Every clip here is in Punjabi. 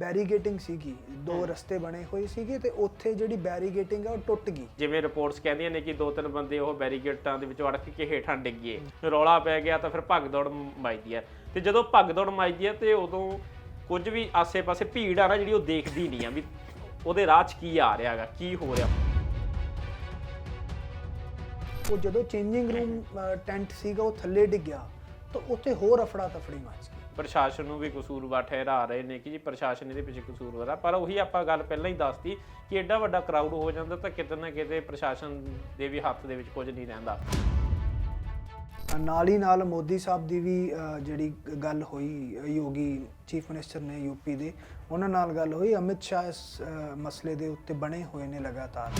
ਬੈਰੀਗੇਟਿੰਗ ਸੀਗੀ ਦੋ ਰਸਤੇ ਬਣੇ ਹੋਏ ਸੀਗੇ ਤੇ ਉੱਥੇ ਜਿਹੜੀ ਬੈਰੀਗੇਟਿੰਗ ਆ ਉਹ ਟੁੱਟ ਗਈ। ਜਿਵੇਂ ਰਿਪੋਰਟਸ ਕਹਿੰਦੀਆਂ ਨੇ ਕਿ ਦੋ ਤਿੰਨ ਬੰਦੇ ਉਹ ਬੈਰੀਕੇਡਾਂ ਦੇ ਵਿੱਚੋਂ ਅੜਕ ਕੇ ਹੇਠਾਂ ਡਿੱਗ ਗਏ। ਰੌਲਾ ਪੈ ਗਿਆ ਤਾਂ ਫਿਰ ਭੱਗਦੌੜ ਮਚਦੀ ਹੈ ਤੇ ਜਦੋਂ ਭੱਗਦੌੜ ਮਚਦੀ ਹੈ ਤੇ ਉਦੋਂ ਕੁਝ ਵੀ ਆਸੇ-ਪਾਸੇ ਭੀੜ ਆ ਨਾ ਜਿਹੜੀ ਉਹ ਦੇਖਦੀ ਨਹੀਂ ਆ ਵੀ ਉਹਦੇ ਰਾਹ 'ਚ ਕੀ ਆ ਰਿਹਾ ਹੈਗਾ ਕੀ ਹੋ ਰਿਹਾ। ਉਹ ਜਦੋਂ ਚੇਂਜਿੰਗ ਰੂਮ ਟੈਂਟ ਸੀਗਾ ਉਹ ਥੱਲੇ ਡਿੱਗਿਆ ਤਾਂ ਉੱਥੇ ਹੋਰ ਅਫੜਾ ਤਫੜੀ ਮਚ ਪ੍ਰਸ਼ਾਸਨ ਨੂੰ ਵੀ ਕਸੂਰਵਾਰ ਠਹਿਰਾ ਰਹੇ ਨੇ ਕਿ ਜੀ ਪ੍ਰਸ਼ਾਸਨ ਇਹਦੇ ਪਿੱਛੇ ਕਸੂਰਵਾਰ ਆ ਪਰ ਉਹੀ ਆਪਾਂ ਗੱਲ ਪਹਿਲਾਂ ਹੀ ਦੱਸਤੀ ਕਿ ਐਡਾ ਵੱਡਾ ਕਰਾਊਡ ਹੋ ਜਾਂਦਾ ਤਾਂ ਕਿਤੇ ਨਾ ਕਿਤੇ ਪ੍ਰਸ਼ਾਸਨ ਦੇ ਵੀ ਹੱਥ ਦੇ ਵਿੱਚ ਕੁਝ ਨਹੀਂ ਰਹਿੰਦਾ। ਨਾਲ ਹੀ ਨਾਲ ਮੋਦੀ ਸਾਹਿਬ ਦੀ ਵੀ ਜਿਹੜੀ ਗੱਲ ਹੋਈ ਯੋਗੀ ਚੀਫ ਮਿਨਿਸਟਰ ਨੇ ਯੂਪੀ ਦੇ ਉਹਨਾਂ ਨਾਲ ਗੱਲ ਹੋਈ। ਅਮਿਤ ਸ਼ਾਹ ਇਸ ਮਸਲੇ ਦੇ ਉੱਤੇ ਬਣੇ ਹੋਏ ਨੇ ਲਗਾਤਾਰ।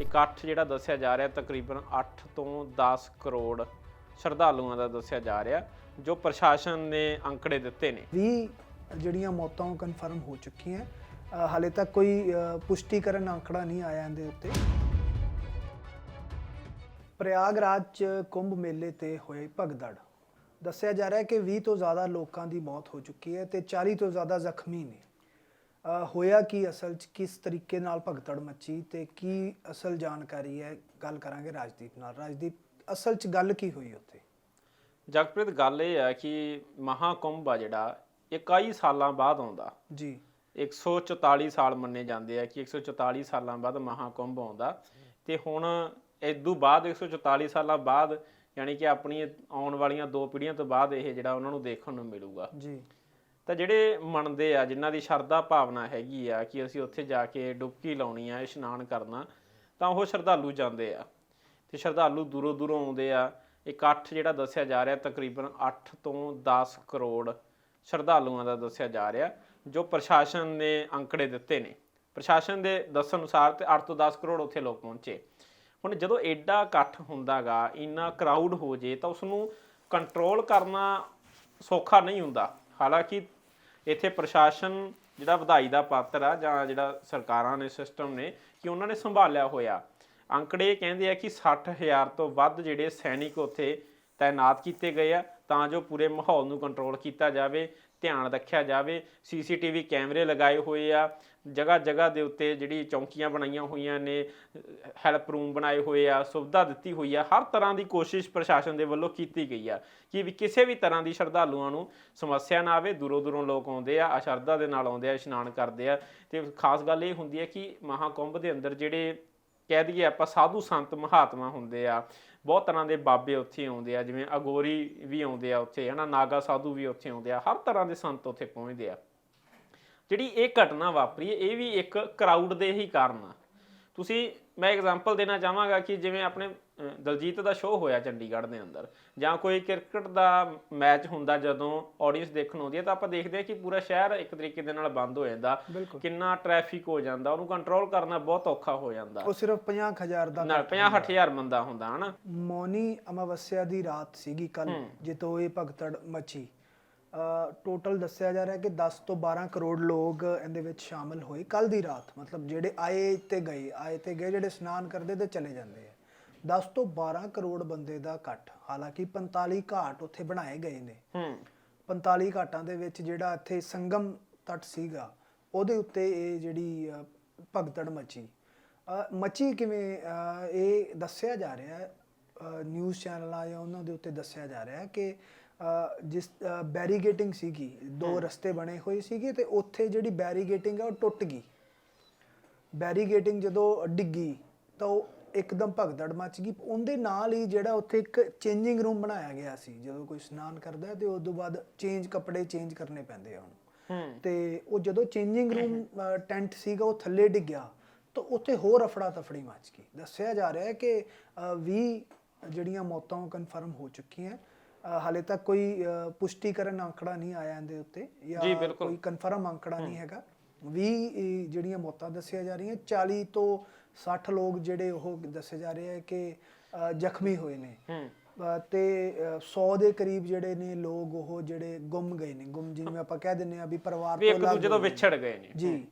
ਇਕੱਠ ਜਿਹੜਾ ਦੱਸਿਆ ਜਾ ਰਿਹਾ ਤਕਰੀਬਨ 8 ਤੋਂ 10 ਕਰੋੜ ਸ਼ਰਧਾਲੂਆਂ ਦਾ ਦੱਸਿਆ ਜਾ ਰਿਹਾ। ਜੋ ਪ੍ਰਸ਼ਾਸਨ ਨੇ ਅੰਕੜੇ ਦਿੱਤੇ ਨੇ। 20 ਜਿਹੜੀਆਂ ਮੌਤਾਂ ਉਹ ਕਨਫਰਮ ਹੋ ਚੁੱਕੀਆਂ ਹਾਲੇ ਤੱਕ ਕੋਈ ਅ, ਪੁਸ਼ਟੀਕਰਨ ਅੰਕੜਾ ਨਹੀਂ ਆਇਆ ਇਹਦੇ ਉੱਤੇ। ਪ੍ਰਯਾਗਰਾਜ ਚ ਕੁੰਭ ਮੇਲੇ ਤੇ ਹੋਏ ਭਗਦੜ। ਦੱਸਿਆ ਜਾ ਰਿਹਾ ਹੈ ਕਿ 20 ਤੋਂ ਜ਼ਿਆਦਾ ਲੋਕਾਂ ਦੀ ਮੌਤ ਹੋ ਚੁੱਕੀ ਹੈ ਤੇ 40 ਤੋਂ ਜ਼ਿਆਦਾ ਜ਼ਖਮੀ ਨੇ। ਹੋਇਆ ਕੀ ਅਸਲ ਚ ਕਿਸ ਤਰੀਕੇ ਨਾਲ ਭਗਦੜ ਮੱਚੀ ਤੇ ਕੀ ਅਸਲ ਜਾਣਕਾਰੀ ਹੈ? ਗੱਲ ਕਰਾਂਗੇ ਰਾਜਦੀਪ ਨਾਲ। ਰਾਜਦੀਪ ਅਸਲ ਚ ਗੱਲ ਕੀ ਹੋਈ ਉੱਥੇ? ਜਗਪ੍ਰੀਤ ਗੱਲ ਇਹ ਹੈ ਕਿ ਮਹਾਕੁੰਭ ਆ ਜਿਹੜਾ ਇਹ ਕਈ ਸਾਲਾਂ ਬਾਅਦ ਆਉਂਦਾ। ਜੀ। 144 ਸਾਲ ਮੰਨੇ ਜਾਂਦੇ ਆ ਕਿ 144 ਸਾਲਾਂ ਬਾਅਦ ਮਹਾਕੁੰਭ ਆਉਂਦਾ। ਤੇ ਹੁਣ ਇਦੋਂ ਬਾਅਦ 144 ਸਾਲਾਂ ਬਾਅਦ ਯਾਨੀ ਕਿ ਆਪਣੀ ਆਉਣ ਵਾਲੀਆਂ ਦੋ ਪੀੜ੍ਹੀਆਂ ਤੋਂ ਬਾਅਦ ਇਹ ਜਿਹੜਾ ਉਹਨਾਂ ਨੂੰ ਦੇਖਣ ਨੂੰ ਮਿਲੂਗਾ। ਜੀ। ਤਾਂ ਜਿਹੜੇ ਮੰਨਦੇ ਆ ਜਿਨ੍ਹਾਂ ਦੀ ਸ਼ਰਧਾ ਭਾਵਨਾ ਹੈਗੀ ਆ ਕਿ ਅਸੀਂ ਉੱਥੇ ਜਾ ਕੇ ਡੁਬਕੀ ਲਾਉਣੀ ਆ ਇਸ਼ਨਾਨ ਕਰਨਾ ਤਾਂ ਉਹ ਸ਼ਰਧਾਲੂ ਜਾਂਦੇ ਆ। ਤੇ ਸ਼ਰਧਾਲੂ ਦੂਰੋਂ ਦੂਰੋਂ ਆਉਂਦੇ ਆ। ਇਕੱਠ ਜਿਹੜਾ ਦੱਸਿਆ ਜਾ ਰਿਹਾ, ਤਕਰੀਬਨ 8 ਤੋਂ 10 ਕਰੋੜ ਸ਼ਰਧਾਲੂਆਂ ਦਾ ਦੱਸਿਆ ਜਾ ਰਿਹਾ, ਜੋ ਪ੍ਰਸ਼ਾਸਨ ਨੇ ਅੰਕੜੇ ਦਿੱਤੇ ਨੇ। ਪ੍ਰਸ਼ਾਸਨ ਦੇ ਦੱਸਣ ਅਨੁਸਾਰ ਤੇ 8 ਤੋਂ 10 ਕਰੋੜ ਉੱਥੇ ਲੋਕ ਪਹੁੰਚੇ। ਹੁਣ ਜਦੋਂ ਐਡਾ ਇਕੱਠ ਹੁੰਦਾਗਾ, ਇੰਨਾ ਕਰਾਊਡ ਹੋ ਜੇ, ਤਾਂ ਉਸ ਨੂੰ ਕੰਟਰੋਲ ਕਰਨਾ ਸੌਖਾ ਨਹੀਂ ਹੁੰਦਾ। ਹਾਲਾਂਕਿ ਇੱਥੇ ਪ੍ਰਸ਼ਾਸਨ ਜਿਹੜਾ ਵਧਾਈ ਦਾ ਪਾਤਰ ਆ, ਜਾਂ ਜਿਹੜਾ ਸਰਕਾਰਾਂ ਨੇ ਸਿਸਟਮ ਨੇ, ਕਿ ਉਹਨਾਂ ਨੇ ਸੰਭਾਲਿਆ ਹੋਇਆ। ਅੰਕੜੇ ਕਹਿੰਦੇ ਆ ਕਿ 60000 ਤੋਂ ਵੱਧ ਜਿਹੜੇ ਸੈਨਿਕ ਉੱਥੇ ਤਾਇਨਾਤ ਕੀਤੇ ਗਏ ਆ, ਤਾਂ ਜੋ ਪੂਰੇ ਮਾਹੌਲ ਨੂੰ ਕੰਟਰੋਲ ਕੀਤਾ ਜਾਵੇ, ਧਿਆਨ ਰੱਖਿਆ ਜਾਵੇ। ਸੀਸੀਟੀਵੀ ਕੈਮਰੇ ਲਗਾਏ ਹੋਏ ਆ ਜਗ੍ਹਾ ਜਗ੍ਹਾ ਦੇ ਉੱਤੇ ਜਿਹੜੀ ਚੌਂਕੀਆਂ ਬਣਾਈਆਂ ਹੋਈਆਂ ਨੇ, ਹੈਲਪ ਰੂਮ ਬਣਾਏ ਹੋਏ ਆ, ਸੁਵਿਧਾ ਦਿੱਤੀ ਹੋਈ ਆ, ਹਰ ਤਰ੍ਹਾਂ ਦੀ ਕੋਸ਼ਿਸ਼ ਪ੍ਰਸ਼ਾਸਨ ਦੇ ਵੱਲੋਂ ਕੀਤੀ ਗਈ ਆ ਕਿ ਵੀ ਕਿਸੇ ਵੀ ਤਰ੍ਹਾਂ ਦੀ ਸ਼ਰਧਾਲੂਆਂ ਨੂੰ ਸਮੱਸਿਆ ਨਾ ਆਵੇ ਦੂਰੋਂ ਦੂਰੋਂ ਲੋਕ ਆਉਂਦੇ ਆ, ਅਸ਼ਰਧਾ ਦੇ ਨਾਲ ਆਉਂਦੇ ਆ, ਇਸ਼ਨਾਨ ਕਰਦੇ ਆ। ਤੇ ਖਾਸ ਗੱਲ ਇਹ ਹੁੰਦੀ ਹੈ ਕਿ ਮਹਾਕੁੰਭ ਦੇ ਅੰਦਰ ਜਿਹੜੇ ਕਹਿ ਦਈਏ ਆਪਾਂ ਸਾਧੂ ਸੰਤ ਮਹਾਤਮਾ ਹੁੰਦੇ ਆ ਬਹੁਤ ਤਰ੍ਹਾਂ ਦੇ ਬਾਬੇ ਉੱਥੇ ਆਉਂਦੇ ਆ ਜਿਵੇਂ ਅਗੋਰੀ ਵੀ ਆਉਂਦੇ ਆ ਉੱਥੇ ਹਨਾ ਨਾਗਾ ਸਾਧੂ ਵੀ ਉੱਥੇ ਆਉਂਦੇ ਆ ਹਰ ਤਰ੍ਹਾਂ ਦੇ ਸੰਤ ਉੱਥੇ ਪਹੁੰਚਦੇ ਆ। ਜਿਹੜੀ ਇਹ ਘਟਨਾ ਵਾਪਰੀ ਹੈ, ਇਹ ਵੀ ਇੱਕ ਕਰਾਊਡ ਦੇ ਹੀ ਕਾਰਨ ਆ। ਤੁਸੀਂ ਮੈਂ ਐਗਜ਼ਾਮਪਲ ਦੇਣਾ ਚਾਹਾਂਗਾ ਕਿ ਜਿਵੇਂ ਆਪਣੇ ਦਲਜੀਤ ਦਾ ਸ਼ੋਅ ਹੋਇਆ ਚੰਡੀਗੜ੍ਹ ਦੇ ਅੰਦਰ ਜਾਂ ਕੋਈ ਕ੍ਰਿਕਟ ਦਾ ਮੈਚ ਹੁੰਦਾ ਜਦੋਂ ਆਡੀਅנס ਦੇਖਣ ਆਉਂਦੀ ਹੈ ਤਾਂ ਆਪਾਂ ਦੇਖਦੇ ਹਾਂ ਕਿ ਪੂਰਾ ਸ਼ਹਿਰ ਇੱਕ ਤਰੀਕੇ ਦੇ ਨਾਲ ਬੰਦ ਹੋ ਜਾਂਦਾ ਕਿੰਨਾ ਟ੍ਰੈਫਿਕ ਹੋ ਜਾਂਦਾ ਉਹਨੂੰ ਕੰਟਰੋਲ ਕਰਨਾ ਬਹੁਤ ਔਖਾ ਹੋ ਜਾਂਦਾ। ਉਹ ਸਿਰਫ 50000 ਦਾ ਨਾਲ 50-60000 ਬੰਦਾ ਹੁੰਦਾ ਹਨਾ? ਮੌਨੀ ਅਮਾਵਸਿਆ ਦੀ ਰਾਤ ਸੀਗੀ ਕੱਲ ਜਿੱਤੋਂ ਇਹ ਭਗਤੜ ਮਚੀ ਟੋਟਲ ਦੱਸਿਆ ਜਾ ਰਿਹਾ ਕਿ 10 ਤੋਂ 12 ਕਰੋੜ ਲੋਕ ਇਹਦੇ ਵਿੱਚ ਸ਼ਾਮਲ ਹੋਏ ਕੱਲ ਦੀ ਰਾਤ। ਮਤਲਬ ਜਿਹੜੇ ਆਏ ਤੇ ਗਏ ਆਏ ਤੇ ਗਏ ਜਿਹੜੇ ਇਸ਼ਨਾਨ ਕਰਦੇ ਤੇ ਚਲੇ ਜਾਂਦੇ ਆ। 10 ਤੋਂ 12 ਕਰੋੜ ਬੰਦੇ ਦਾ ਇਕੱਠ। ਹਾਲਾਂਕਿ 45 ਘਾਟ ਉੱਥੇ ਬਣਾਏ ਗਏ ਨੇ। ਹੂੰ। 45 ਘਾਟਾਂ ਦੇ ਵਿੱਚ ਜਿਹੜਾ ਇੱਥੇ ਸੰਗਮ ਤਟ ਸੀਗਾ ਉਹਦੇ ਉੱਤੇ ਇਹ ਜਿਹੜੀ ਅ, ਭਗਦੜ ਮਚੀ। ਮਚੀ ਕਿਵੇਂ ਇਹ ਦੱਸਿਆ ਜਾ ਰਿਹਾ ਹੈ ਨਿਊਜ਼ ਚੈਨਲਾਂ ਜਾਂ ਉਹਨਾਂ ਦੇ ਉੱਤੇ ਦੱਸਿਆ ਜਾ ਰਿਹਾ ਹੈ ਕਿ ਜਿਸ ਬੈਰੀਗੇਟਿੰਗ ਸੀਗੀ ਦੋ ਰਸਤੇ ਬਣੇ ਹੋਏ ਸੀਗੇ ਤੇ ਉੱਥੇ ਜਿਹੜੀ ਬੈਰੀਗੇਟਿੰਗ ਹੈ ਉਹ ਟੁੱਟ ਗਈ। ਬੈਰੀਗੇਟਿੰਗ ਜਦੋਂ ਡਿੱਗੀ ਤਾਂ ਉਹ ਇੱਕਦਮ ਭਗਦੜ ਮਚ ਗਈ। ਉਹਦੇ ਨਾਲ ਹੀ ਜਿਹੜਾ ਉੱਥੇ ਇੱਕ ਚੇਂਜਿੰਗ ਰੂਮ ਬਣਾਇਆ ਗਿਆ ਸੀ। ਜਦੋਂ ਕੋਈ ਇਸ਼ਨਾਨ ਕਰਦਾ ਹੈ ਤੇ ਉਸ ਤੋਂ ਬਾਅਦ ਚੇਂਜ ਕੱਪੜੇ ਚੇਂਜ ਕਰਨੇ ਪੈਂਦੇ ਆ ਉਹਨੂੰ। ਤੇ ਉਹ ਜਦੋਂ ਚੇਂਜਿੰਗ ਰੂਮ ਟੈਂਟ ਸੀਗਾ ਉਹ ਥੱਲੇ ਡਿੱਗਿਆ ਤਾਂ ਉੱਥੇ ਹੋਰ ਅਫੜਾ ਤਫੜੀ ਮਚ ਗਈ। ਦੱਸਿਆ ਜਾ ਰਿਹਾ ਹੈ ਕਿ ਅ, 20 ਜਿਹੜੀਆਂ ਮੌਤਾਂ ਕਨਫਰਮ ਹੋ ਚੁੱਕੀਆਂ ਹਾਲੇ ਤੱਕ ਕੋਈ ਪੁਸ਼ਟੀਕਰਨ ਅੰਕੜਾ ਨਹੀਂ ਆਇਆ ਇਹਦੇ ਉੱਤੇ ਜੀ। ਕੋਈ ਕਨਫਰਮ ਅੰਕੜਾ ਨਹੀਂ ਹੈਗਾ। 20 ਇਹ ਜਿਹੜੀਆਂ ਮੌਤਾਂ ਦੱਸੀਆਂ ਜਾ ਰਹੀਆਂ 40 ਤੋਂ 60 ਲੋਕ ਜਿਹੜੇ ਉਹ ਦੱਸੇ ਜਾ ਰਹੇ ਹੈ ਕਿ ਜ਼ਖਮੀ ਹੋਏ ਨੇ। ਤੇ 100 ਦੇ ਕਰੀਬ ਜਿਹੜੇ ਨੇ ਲੋਕ ਉਹ ਜਿਹੜੇ ਗੁੰਮ ਗਏ ਨੇ। ਗੁੰਮ ਜਿਵੇਂ ਆਪਾਂ ਕਹਿ ਦਿੰਨੇ ਆ ਵੀ ਪਰਿਵਾਰ ਵੀ ਇੱਕ ਅਲੱਗ ਦੂਜੇ ਤੋਂ ਨੇ। ਵਿਛੜ ਗਏ ਨੇ। ਜੀ।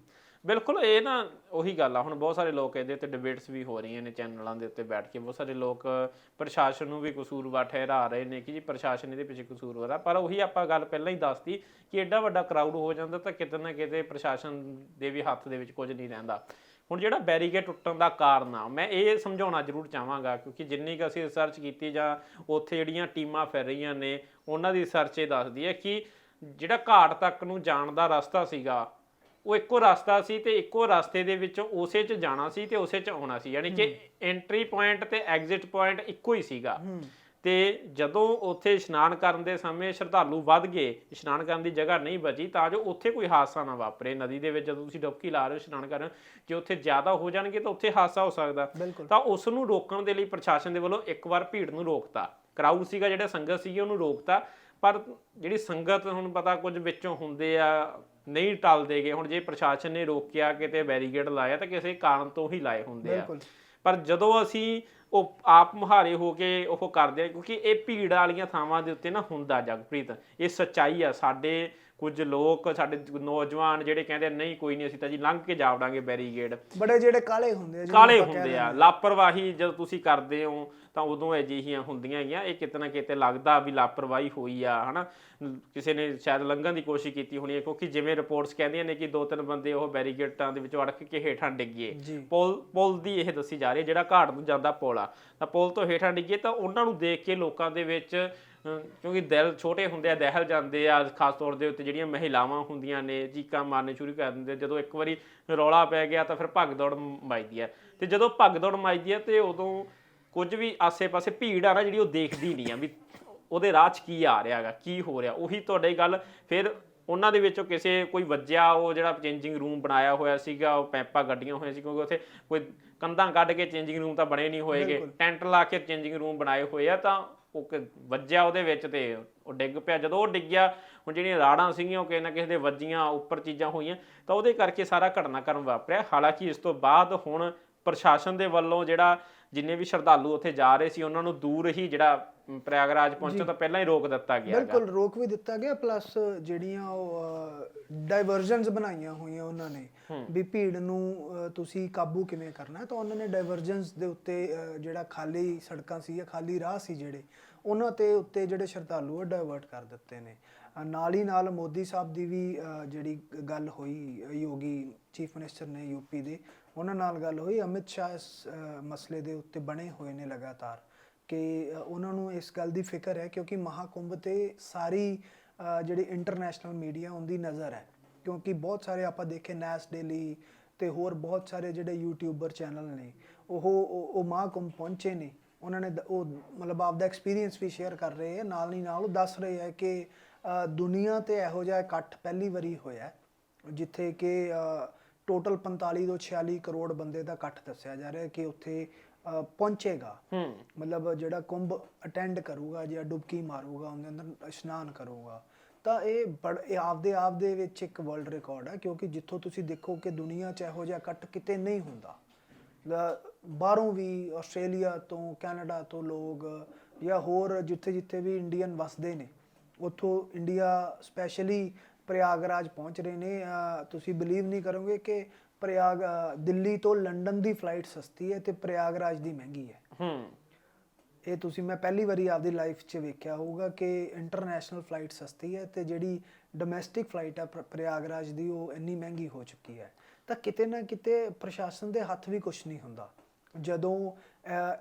ਬਿਲਕੁਲ, ਇਹ ਨਾ ਉਹੀ ਗੱਲ ਆ, ਹੁਣ ਬਹੁਤ ਸਾਰੇ ਲੋਕ ਇਹਦੇ ਉੱਤੇ ਡਿਬੇਟਸ ਵੀ ਹੋ ਰਹੀਆਂ ਨੇ ਚੈਨਲਾਂ ਦੇ ਉੱਤੇ ਬੈਠ ਕੇ, ਬਹੁਤ ਸਾਰੇ ਲੋਕ ਪ੍ਰਸ਼ਾਸਨ ਨੂੰ ਵੀ ਕਸੂਰਵਾਰ ਠਹਿਰਾ ਰਹੇ ਨੇ ਕਿ ਜੀ ਪ੍ਰਸ਼ਾਸਨ ਇਹਦੇ ਪਿੱਛੇ ਕਸੂਰਵਾਰ ਆ ਪਰ ਉਹੀ ਆਪਾਂ ਗੱਲ ਪਹਿਲਾਂ ਹੀ ਦੱਸਤੀ ਕਿ ਐਡਾ ਵੱਡਾ ਕਰਾਊਡ ਹੋ ਜਾਂਦਾ ਤਾਂ ਕਿਤੇ ਨਾ ਕਿਤੇ ਪ੍ਰਸ਼ਾਸਨ ਦੇ ਵੀ ਹੱਥ ਦੇ ਵਿੱਚ ਕੁਝ ਨਹੀਂ ਰਹਿੰਦਾ। ਹੁਣ ਜਿਹੜਾ ਬੈਰੀਕੇਡ ਟੁੱਟਣ ਦਾ ਕਾਰਨ ਆ, ਮੈਂ ਇਹ ਸਮਝਾਉਣਾ ਜ਼ਰੂਰ ਚਾਹਾਂਗਾ ਕਿਉਂਕਿ ਜਿੰਨੀ ਕੁ ਅਸੀਂ ਰਿਸਰਚ ਕੀਤੀ ਜਾਂ ਉੱਥੇ ਜਿਹੜੀਆਂ ਟੀਮਾਂ ਫਿਰ ਰਹੀਆਂ ਨੇ, ਉਹਨਾਂ ਦੀ ਰਿਸਰਚ ਇਹ ਦੱਸਦੀ ਹੈ ਕਿ ਜਿਹੜਾ ਘਾਟ ਤੱਕ ਨੂੰ ਜਾਣ ਦਾ ਰਸਤਾ ਸੀਗਾ ਉਹ ਇੱਕੋ ਰਸਤਾ ਸੀ ਤੇ ਇੱਕੋ ਰਸਤੇ ਦੇ ਵਿੱਚ ਉਸੇ 'ਚ ਜਾਣਾ ਸੀ ਤੇ ਉਸੇ 'ਚ ਆਉਣਾ ਸੀ। ਯਾਨੀ ਕਿ ਐਂਟਰੀ ਪੁਆਇੰਟ ਤੇ ਐਗਜ਼ਿਟ ਪੁਆਇੰਟ ਇੱਕੋ ਹੀ ਸੀਗਾ। ਤੇ ਜਦੋਂ ਉੱਥੇ ਇਸ਼ਨਾਨ ਕਰਨ ਦੇ ਸਮੇਂ ਸ਼ਰਧਾਲੂ ਵੱਧ ਗਏ ਇਸ਼ਨਾਨ ਕਰਨ ਦੀ ਜਗ੍ਹਾ ਨਹੀਂ ਬਚੀ ਤਾਂ ਜੋ ਉੱਥੇ ਕੋਈ ਹਾਦਸਾ ਨਾ ਵਾਪਰੇ। ਨਦੀ ਦੇ ਵਿੱਚ ਜਦੋਂ ਤੁਸੀਂ ਡੁਬਕੀ ਲਾ ਰਹੇ ਹੋ ਇਸ਼ਨਾਨ ਕਰ ਰਹੇ ਹੋ ਜੇ ਉੱਥੇ ਜ਼ਿਆਦਾ ਹੋ ਜਾਣਗੇ ਤਾਂ ਉੱਥੇ ਹਾਦਸਾ ਹੋ ਸਕਦਾ। ਤਾਂ ਉਸ ਨੂੰ ਰੋਕਣ ਦੇ ਲਈ ਪ੍ਰਸ਼ਾਸਨ ਦੇ ਵੱਲੋਂ ਇੱਕ ਵਾਰ ਭੀੜ ਨੂੰ ਰੋਕਤਾ। ਕਰਾਊਡ ਸੀਗਾ ਜਿਹੜਾ ਸੰਗਤ ਸੀਗੀ ਉਹਨੂੰ ਰੋਕਤਾ। ਪਰ ਜਿਹੜੀ ਸੰਗਤ ਹੁਣ ਪਤਾ ਕੁਝ ਵਿੱਚੋਂ ਹੁੰਦੇ ਆ ਨਹੀਂ ਟਲਦੇਗੇ ਹੁਣ ਜੇ ਪ੍ਰਸ਼ਾਸਨ ਨੇ ਰੋਕਿਆ ਕਿਤੇ ਬੈਰੀਕੇਡ ਲਾਇਆ ਤਾਂ ਕਿਸੇ ਕਾਰਨ ਤੋਂ ਹੀ ਲਾਏ ਹੁੰਦੇ ਆ। ਪਰ ਜਦੋਂ ਅਸੀਂ ਉਹ ਆਪ ਮੁਹਾਰੇ ਹੋ ਕੇ ਉਹ ਕਰਦੇ ਆ ਕਿਉਂਕਿ ਇਹ ਭੀੜ ਵਾਲੀਆਂ ਥਾਵਾਂ ਦੇ ਉੱਤੇ ਨਾ ਹੁੰਦਾ ਜਗਪ੍ਰੀਤ। ਇਹ ਸੱਚਾਈ ਆ ਸਾਡੇ ਕੁਝ ਲੋਕ ਸਾਡੇ ਨੌਜਵਾਨ ਜਿਹੜੇ ਕਹਿੰਦੇ ਨਹੀਂ ਕੋਈ ਨਹੀਂ ਅਸੀਂ ਤਾਂ ਜੀ ਲੰਘ ਕੇ ਜਾਵੜਾਂਗੇ ਬੈਰੀਕੇਡ। ਬੜੇ ਜਿਹੜੇ ਕਾਲੇ ਹੁੰਦੇ ਆ ਕਾਲੇ ਹੁੰਦੇ ਆ। ਲਾਪਰਵਾਹੀ ਜਦੋਂ ਤੁਸੀਂ ਕਰਦੇ ਹੋ ਤਾਂ ਉਦੋਂ ਅਜਿਹੀਆਂ ਹੁੰਦੀਆਂ ਹੈਗੀਆਂ ਇਹ ਕਿਤੇ ਨਾ ਕਿਤੇ ਲੱਗਦਾ ਵੀ ਲਾਪਰਵਾਹੀ ਹੋਈ ਆ ਹਨਾ? ਕਿਸੇ ਨੇ ਸ਼ਾਇਦ ਲੰਘਣ ਦੀ ਕੋਸ਼ਿਸ਼ ਕੀਤੀ ਹੋਣੀ ਹੈ ਕਿਉਂਕਿ ਜਿਵੇਂ ਰਿਪੋਰਟਸ ਕਹਿੰਦੀਆਂ ਨੇ ਕਿ ਦੋ ਤਿੰਨ ਬੰਦੇ ਉਹ ਬੈਰੀਕੇਡਾਂ ਦੇ ਵਿੱਚੋਂ ਅੜਕ ਕੇ ਹੇਠਾਂ ਡਿੱਗੇ। ਪੁਲ ਪੁਲ ਦੀ ਇਹ ਦੱਸੀ ਜਾ ਰਹੀ ਹੈ ਜਿਹੜਾ ਘਾਟ ਨੂੰ ਜਾਂਦਾ ਪੁਲ ਆ। ਤਾਂ ਪੁਲ ਤੋਂ ਹੇਠਾਂ ਡਿੱਗੇ ਤਾਂ ਉਹਨਾਂ ਨੂੰ ਦੇਖ ਕੇ ਲੋਕਾਂ ਦੇ ਵਿੱਚ ਕਿਉਂਕਿ ਦਿਲ ਛੋਟੇ ਹੁੰਦੇ ਆ ਦਹਿਲ ਜਾਂਦੇ ਆ ਖਾਸ ਤੌਰ ਦੇ ਉੱਤੇ ਜਿਹੜੀਆਂ ਮਹਿਲਾਵਾਂ ਹੁੰਦੀਆਂ ਨੇ ਚੀਕਾਂ ਮਾਰਨੇ ਸ਼ੁਰੂ ਕਰ ਦਿੰਦੇ। ਜਦੋਂ ਇੱਕ ਵਾਰੀ ਰੌਲਾ ਪੈ ਗਿਆ ਤਾਂ ਫਿਰ ਭੱਗ ਦੌੜ ਮਚਦੀ ਆ। ਤੇ ਜਦੋਂ ਭੱਗ ਦੌੜ ਮਚਦੀ ਆ ਤੇ ਉਦੋਂ ਕੁਝ ਵੀ ਆਸੇ-ਪਾਸੇ ਭੀੜ ਆ ਨਾ ਜਿਹੜੀ ਉਹ ਦੇਖਦੀ ਨਹੀਂ ਆ ਵੀ ਉਹਦੇ ਰਾਹ 'ਚ ਕੀ ਆ ਰਿਹਾ ਹੈਗਾ ਕੀ ਹੋ ਰਿਹਾ। ਉਹੀ ਤੁਹਾਡੀ ਗੱਲ ਫਿਰ ਉਹਨਾਂ ਦੇ ਵਿੱਚੋਂ ਕਿਸੇ ਕੋਈ ਵੱਜਿਆ ਉਹ ਜਿਹੜਾ ਚੇਂਜਿੰਗ ਰੂਮ ਬਣਾਇਆ ਹੋਇਆ ਸੀਗਾ ਉਹ ਪੈਂਪਾਂ ਗੱਡੀਆਂ ਹੋਈਆਂ ਸੀ ਕਿਉਂਕਿ ਉੱਥੇ ਕੋਈ ਕੰਧਾਂ ਕੱਢ ਕੇ ਚੇਂਜਿੰਗ ਰੂਮ ਤਾਂ ਬਣੇ ਨਹੀਂ ਹੋਏਗੇ। ਟੈਂਟ ਲਾ ਕੇ ਚੇਂਜਿੰਗ ਰੂਮ ਬਣਾਏ ਹੋਏ ਆ ਤਾਂ ਉਹ ਕ- ਵੱਜਿਆ ਉਹਦੇ ਵਿੱਚ ਤੇ ਉਹ ਡਿੱਗ ਪਿਆ। ਜਦੋਂ ਉਹ ਡਿੱਗਿਆ ਹੁਣ ਜਿਹੜੀਆਂ ਰਾੜਾਂ ਸੀਗੀਆਂ ਉਹ ਕਿਸੇ ਨਾ ਕਿਸੇ ਦੇ ਵੱਜੀਆਂ ਉੱਪਰ ਚੀਜ਼ਾਂ ਹੋਈਆਂ ਤਾਂ ਉਹਦੇ ਕਰਕੇ ਸਾਰਾ ਘਟਨਾਕ੍ਰਮ ਵਾਪਰਿਆ। ਹਾਲਾਂਕਿ ਇਸ ਤੋਂ ਬਾਅਦ ਹੁਣ ਪ੍ਰਸ਼ਾਸਨ ਦੇ ਵੱਲੋਂ ਜਿਹੜਾ ਜਿੰਨੇ ਵੀ ਸ਼ਰਧਾਲੂ ਉੱਥੇ ਜਾ ਰਹੇ ਸੀ ਉਹਨਾਂ ਨੂੰ ਦੂਰ ਹੀ ਜਿਹੜਾ ਪ੍ਰਯਾਗਰਾਜ ਪਹੁੰਚੋ ਤਾਂ ਪਹਿਲਾਂ ਹੀ ਰੋਕ ਦਿੱਤਾ ਗਿਆ। ਬਿਲਕੁਲ ਰੋਕ ਵੀ ਦਿੱਤਾ ਗਿਆ ਪਲੱਸ ਜਿਹੜੀਆਂ ਉਹ ਡਾਈਵਰਜਨਸ ਬਣਾਈਆਂ ਹੋਈਆਂ ਉਹਨਾਂ ਨੇ। ਵੀ ਭੀੜ ਨੂੰ ਤੁਸੀਂ ਕਾਬੂ ਕਿਵੇਂ ਕਰਨਾ? ਹੈ ਤਾਂ ਉਹਨਾਂ ਨੇ ਡਾਈਵਰਜਨਸ ਦੇ ਉੱਤੇ ਜਿਹੜਾ ਖਾਲੀ ਸੜਕਾਂ ਸੀ ਜਾਂ ਖਾਲੀ ਰਾਹ ਸੀ ਜਿਹੜੇ ਉਹਨਾਂ ਤੇ ਉੱਤੇ ਜਿਹੜੇ ਸ਼ਰਧਾਲੂ ਆ ਡਾਇਵਰਟ ਕਰ ਦਿੱਤੇ ਨੇ। ਨਾਲ ਹੀ ਨਾਲ ਮੋਦੀ ਸਾਹਿਬ ਦੀ ਵੀ ਜਿਹੜੀ ਗੱਲ ਹੋਈ ਯੋਗੀ ਚੀਫ ਮਿਨਿਸਟਰ ਨੇ ਯੂਪੀ ਦੇ ਉਹਨਾਂ ਨਾਲ ਗੱਲ ਹੋਈ। ਅਮਿਤ ਸ਼ਾਹ ਇਸ ਮਸਲੇ ਦੇ ਉੱਤੇ ਬਣੇ ਹੋਏ ਨੇ ਲਗਾਤਾਰ। ਕਿ ਅ, ਉਹਨਾਂ ਨੂੰ ਇਸ ਗੱਲ ਦੀ ਫਿਕਰ ਹੈ ਕਿਉਂਕਿ ਮਹਾਕੁੰਭ ਤੇ ਸਾਰੀ ਅ, ਜਿਹੜੀ ਇੰਟਰਨੈਸ਼ਨਲ ਮੀਡੀਆ ਉਹਦੀ ਨਜ਼ਰ ਹੈ। ਕਿਉਂਕਿ ਬਹੁਤ ਸਾਰੇ ਆਪਾਂ ਦੇਖੇ ਨੈਸ ਡੇਲੀ ਤੇ ਹੋਰ ਬਹੁਤ ਸਾਰੇ ਜਿਹੜੇ ਯੂਟਿਊਬਰ ਚੈਨਲ ਨੇ ਉਹ ਉਹ ਉਹ ਮਹਾਕੁੰਭ ਪਹੁੰਚੇ ਨੇ। ਉਹਨਾਂ ਨੇ ਉਹ ਮਤਲਬ ਆਪਦਾ ਐਕਸਪੀਰੀਅੰਸ ਵੀ ਸ਼ੇਅਰ ਕਰ ਰਹੇ ਹੈ ਨਾਲ ਹੀ ਨਾਲ ਉਹ ਦੱਸ ਰਹੇ ਹੈ ਕਿ ਦੁਨੀਆ ਤੇ ਇਹੋ ਜਿਹਾ ਇਕੱਠ ਪਹਿਲੀ ਵਾਰੀ ਹੋਇਆ ਜਿੱਥੇ ਕਿ ਟੋਟਲ 45 ਤੋਂ 46 ਕਰੋੜ ਬੰਦੇ ਦਾ ਇਕੱਠ ਦੱਸਿਆ ਜਾ ਰਿਹਾ ਕਿ ਉੱਥੇ ਪਹੁੰਚੇਗਾ। ਮਤਲਬ ਜਿਹੜਾ ਕੁੰਭ ਅਟੈਂਡ ਕਰੂਗਾ ਜਾਂ ਡੁਬਕੀ ਮਾਰੂਗਾ ਉਹਦੇ ਅੰਦਰ ਇਸ਼ਨਾਨ ਕਰੂਗਾ। ਤਾਂ ਇਹ ਬੜ, ਇਹ ਆਪਦੇ ਆਪ ਦੇ ਵਿੱਚ ਇੱਕ ਵਰਲਡ ਰਿਕਾਰਡ ਹੈ ਕਿਉਂਕਿ ਜਿੱਥੋਂ ਤੁਸੀਂ ਦੇਖੋ ਕਿ ਦੁਨੀਆ 'ਚ ਇਹੋ ਜਿਹਾ ਇਕੱਠ ਕਿਤੇ ਨਹੀਂ ਹੁੰਦਾ। ਬਾਹਰੋਂ ਵੀ ਆਸਟ੍ਰੇਲੀਆ ਤੋਂ, ਕੈਨੇਡਾ ਤੋਂ ਲੋਕ ਜਾਂ ਹੋਰ ਜਿੱਥੇ ਜਿੱਥੇ ਵੀ ਇੰਡੀਅਨ ਵਸਦੇ ਨੇ, ਉੱਥੋਂ ਇੰਡੀਆ ਸਪੈਸ਼ਲੀ ਪ੍ਰਯਾਗਰਾਜ ਪਹੁੰਚ ਰਹੇ ਨੇ। ਤੁਸੀਂ ਬਿਲੀਵ ਨਹੀਂ ਕਰੋਗੇ ਕਿ ਪ੍ਰਯਾਗ ਦਿੱਲੀ ਤੋਂ ਲੰਡਨ ਦੀ ਫਲਾਈਟ ਸਸਤੀ ਹੈ ਤੇ ਪ੍ਰਯਾਗਰਾਜ ਦੀ ਮਹਿੰਗੀ ਹੈ। ਹੂੰ। ਇਹ ਤੁਸੀਂ ਮੈਂ ਪਹਿਲੀ ਵਾਰੀ ਆਪਦੀ ਲਾਈਫ 'ਚ ਵੇਖਿਆ ਹੋਊਗਾ ਕਿ ਇੰਟਰਨੈਸ਼ਨਲ ਫਲਾਈਟ ਸਸਤੀ ਹੈ ਤੇ ਜਿਹੜੀ ਡੋਮੈਸਟਿਕ ਫਲਾਈਟ ਹੈ ਪ੍ਰ- ਪ੍ਰਯਾਗਰਾਜ ਦੀ ਉਹ ਇੰਨੀ ਮਹਿੰਗੀ ਹੋ ਚੁੱਕੀ ਹੈ। ਤਾਂ ਕਿਤੇ ਨਾ ਕਿਤੇ ਪ੍ਰਸ਼ਾਸਨ ਦੇ ਹੱਥ ਵੀ ਕੁਝ ਨਹੀਂ ਹੁੰਦਾ। ਜਦੋਂ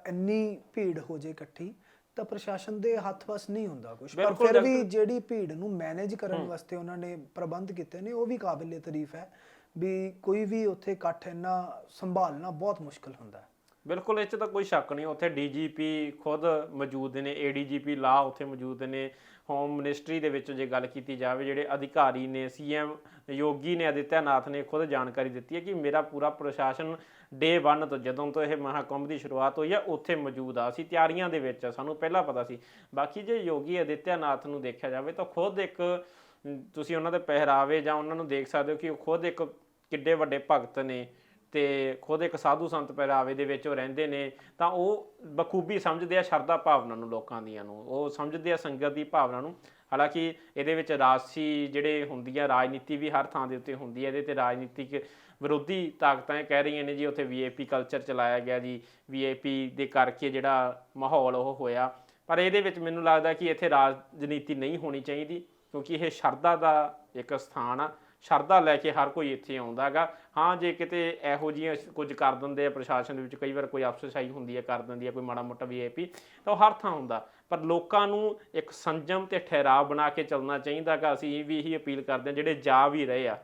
ਇੰਨੀ ਭੀੜ ਹੋ ਜੇ ਇਕੱਠੀ ਤਾਂ ਪ੍ਰਸ਼ਾਸਨ ਦੇ ਹੱਥ ਵਸ ਨਹੀਂ ਹੁੰਦਾ ਕੁਝ ਪਰ ਫਿਰ ਵੀ ਜਿਹੜੀ ਭੀੜ ਨੂੰ ਮੈਨੇਜ ਕਰਨ ਵਾਸਤੇ ਉਹਨਾਂ ਨੇ ਪ੍ਰਬੰਧ ਕੀਤੇ ਨੇ ਉਹ ਵੀ ਕਾਬਿਲੇ ਤਾਰੀਫ ਹੈ ਵੀ ਕੋਈ ਵੀ ਉੱਥੇ ਇਕੱਠ ਇੰਨਾ ਸੰਭਾਲਣਾ ਬਹੁਤ ਮੁਸ਼ਕਲ ਹੁੰਦਾ ਹੈ। ਬਿਲਕੁਲ ਇਹ 'ਚ ਤਾਂ ਕੋਈ ਸ਼ੱਕ ਨਹੀਂ। ਉੱਥੇ ਡੀਜੀਪੀ ਖੁਦ ਮੌਜੂਦ ਨੇ ਏਡੀਜੀਪੀ ਲਾ ਉੱਥੇ ਮੌਜੂਦ ਨੇ। ਹੋਮ ਮਿਨਿਸਟਰੀ ਦੇ ਵਿੱਚ ਜੇ ਗੱਲ ਕੀਤੀ ਜਾਵੇ ਜਿਹੜੇ ਅਧਿਕਾਰੀ ਨੇ ਸੀਐਮ ਯੋਗੀ ਨੇ ਆਦਿੱਤਿਆਨਾਥ ਨੇ ਖੁਦ ਜਾਣਕਾਰੀ ਦਿੱਤੀ ਹੈ ਕਿ ਮੇਰਾ ਪੂਰਾ ਪ੍ਰਸ਼ਾਸਨ ਡੇ 1 ਤੋਂ ਜਦੋਂ ਤੋਂ ਇਹ ਮਹਾਕੁੰਭ ਦੀ ਸ਼ੁਰੂਆਤ ਹੋਈ ਆ ਉੱਥੇ ਮੌਜੂਦ ਆ। ਅਸੀਂ ਤਿਆਰੀਆਂ ਦੇ ਵਿੱਚ ਆ, ਸਾਨੂੰ ਪਹਿਲਾਂ ਪਤਾ ਸੀ। ਬਾਕੀ ਜੇ ਯੋਗੀ ਆਦਿੱਤਿਆਨਾਥ ਨੂੰ ਦੇਖਿਆ ਜਾਵੇ ਤਾਂ ਖੁਦ ਇੱਕ ਤੁਸੀਂ ਉਹਨਾਂ ਦੇ ਪਹਿਰਾਵੇ ਜਾਂ ਉਹਨਾਂ ਨੂੰ ਦੇਖ ਸਕਦੇ ਹੋ ਕਿ ਉਹ ਖੁਦ ਇੱਕ ਕਿੱਡੇ ਵੱਡੇ ਭਗਤ ਨੇ। ਤੇ ਖੁਦ ਇੱਕ ਸਾਧੂ ਸੰਤ ਪਹਿਰਾਵੇ ਦੇ ਵਿੱਚ ਉਹ ਰਹਿੰਦੇ ਨੇ, ਤਾਂ ਉਹ ਬਖੂਬੀ ਸਮਝਦੇ ਆ ਸ਼ਰਧਾ ਭਾਵਨਾ ਨੂੰ ਲੋਕਾਂ ਦੀਆਂ ਨੂੰ। ਉਹ ਸਮਝਦੇ ਆ ਸੰਗਤ ਦੀ ਭਾਵਨਾ ਨੂੰ। ਹਾਲਾਂਕਿ ਇਹਦੇ ਵਿੱਚ ਰਾਜਸੀ ਜਿਹੜੇ ਹੁੰਦੀ ਆ, ਰਾਜਨੀਤੀ ਵੀ ਹਰ ਥਾਂ ਦੇ ਉੱਤੇ ਹੁੰਦੀ ਹੈ ਇਹਦੇ ਤੇ ਰਾਜਨੀਤਿਕ ਵਿਰੋਧੀ ਤਾਕਤਾਂ ਇਹ ਕਹਿ ਰਹੀਆਂ ਨੇ ਜੀ, ਉੱਥੇ ਵੀਆਈਪੀ ਕਲਚਰ ਚਲਾਇਆ ਗਿਆ ਜੀ। ਵੀਆਈਪੀ ਦੇ ਕਰਕੇ ਜਿਹੜਾ ਮਾਹੌਲ ਉਹ ਹੋਇਆ। ਪਰ ਇਹਦੇ ਵਿੱਚ ਮੈਨੂੰ ਲੱਗਦਾ ਕਿ ਇੱਥੇ ਰਾਜਨੀਤੀ ਨਹੀਂ ਹੋਣੀ ਚਾਹੀਦੀ, ਕਿਉਂਕਿ ਇਹ ਸ਼ਰਧਾ ਦਾ ਇੱਕ ਸਥਾਨ ਆ। ਸ਼ਰਧਾ ਲੈ ਕੇ ਹਰ ਕੋਈ ਇੱਥੇ ਆਉਂਦਾ ਹੈਗਾ। ਹਾਂ, ਜੇ ਕਿਤੇ ਇਹੋ ਜਿਹੀਆਂ ਕੁਝ ਕਰ ਦਿੰਦੇ ਆ, ਪ੍ਰਸ਼ਾਸਨ ਦੇ ਵਿੱਚ ਕਈ ਵਾਰ ਕੋਈ ਅਫਸਰਸ਼ਾਹੀ ਹੁੰਦੀ ਹੈ ਕਰ ਦਿੰਦੀ ਹੈ ਕੋਈ ਮਾੜਾ ਮੋਟਾ ਵੀਆਈਪੀ ਤਾਂ ਉਹ ਹਰ ਥਾਂ ਹੁੰਦਾ ਪਰ ਲੋਕਾਂ ਨੂੰ ਇੱਕ ਸੰਜਮ ਤੇ ਠਹਿਰਾਵ ਬਣਾ ਕੇ ਚੱਲਣਾ ਚਾਹੀਦਾ ਕਿ ਅਸੀਂ ਵੀ ਇਹੀ ਅਪੀਲ ਕਰਦੇ ਹਾਂ, ਜਿਹੜੇ ਜਾ ਵੀ ਰਹੇ ਆ।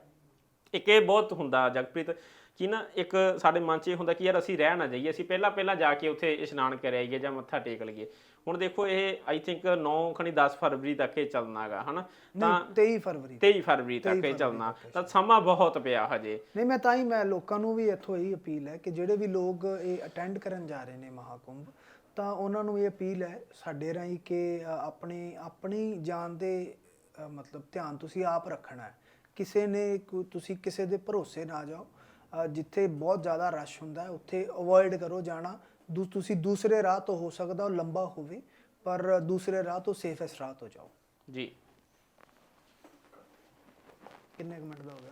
ਇੱਕ ਇਹ ਬਹੁਤ ਹੁੰਦਾ ਜਗਪ੍ਰੀਤ ਕਿ ਨਾ ਇੱਕ ਸਾਡੇ ਮਨ 'ਚ ਇਹ ਹੁੰਦਾ ਕਿ ਯਾਰ ਅਸੀਂ ਰਹਿ ਨਾ ਜਾਈਏ ਅਸੀਂ ਪਹਿਲਾਂ ਪਹਿਲਾਂ ਜਾ ਕੇ ਉੱਥੇ ਇਸ਼ਨਾਨ ਕਰ ਆਈਏ ਜਾਂ ਮੱਥਾ ਟੇਕ ਲਈਏ। ਹੁਣ ਦੇਖੋ ਇਹ ਆਈ ਥਿੰਕ 9 ਖਣੀ 10 ਫਰਵਰੀ ਤੱਕ ਇਹ ਚੱਲਣਾਗਾ ਹਨਾ? ਤਾਂ ਨਹੀਂ 23 ਫਰਵਰੀ। 23 ਫਰਵਰੀ ਤੱਕ ਇਹ ਚੱਲਣਾ। ਤਾਂ ਸਮਾਂ ਬਹੁਤ ਪਿਆ ਹਜੇ। ਨਹੀਂ ਮੈਂ ਤਾਂ ਹੀ ਮੈਂ ਲੋਕਾਂ ਨੂੰ ਵੀ ਇੱਥੋਂ ਇਹੀ ਅਪੀਲ ਹੈ ਕਿ ਜਿਹੜੇ ਵੀ ਲੋਕ ਇਹ ਅਟੈਂਡ ਕਰਨ ਜਾ ਰਹੇ ਨੇ ਮਹਾਕੁੰਭ ਤਾਂ ਉਹਨਾਂ ਨੂੰ ਇਹ ਅਪੀਲ ਹੈ ਸਾਡੇ ਰਾਹੀਂ ਕਿ ਆਪਣੀ ਆਪਣੀ ਜਾਨ ਦੇ ਮਤਲਬ ਧਿਆਨ ਤੁਸੀਂ ਆਪ ਰੱਖਣਾ ਹੈ। ਕਿਸੇ ਨੇ ਤੁਸੀਂ ਕਿਸੇ ਦੇ ਭਰੋਸੇ ਨਾ ਜਾਓ। ਜਿੱਥੇ ਬਹੁਤ ਜ਼ਿਆਦਾ ਰਸ਼ ਹੁੰਦਾ ਹੈ ਉੱਥੇ ਅਵੋਇਡ ਕਰੋ ਜਾਣਾ। ਦੂ- ਤੁਸੀਂ ਦੂਸਰੇ ਰਾਹ ਤੋਂ ਹੋ ਸਕਦਾ ਉਹ ਲੰਬਾ ਹੋਵੇ ਪਰ ਦੂਸਰੇ ਰਾਹ ਤੋਂ ਸੇਫੈਸਟ ਰਾਹ ਤੋਂ ਜਾਓ। ਜੀ। ਕਿੰਨੇ ਕੁ ਮਿੰਟ ਦਾ ਹੋ ਗਿਆ?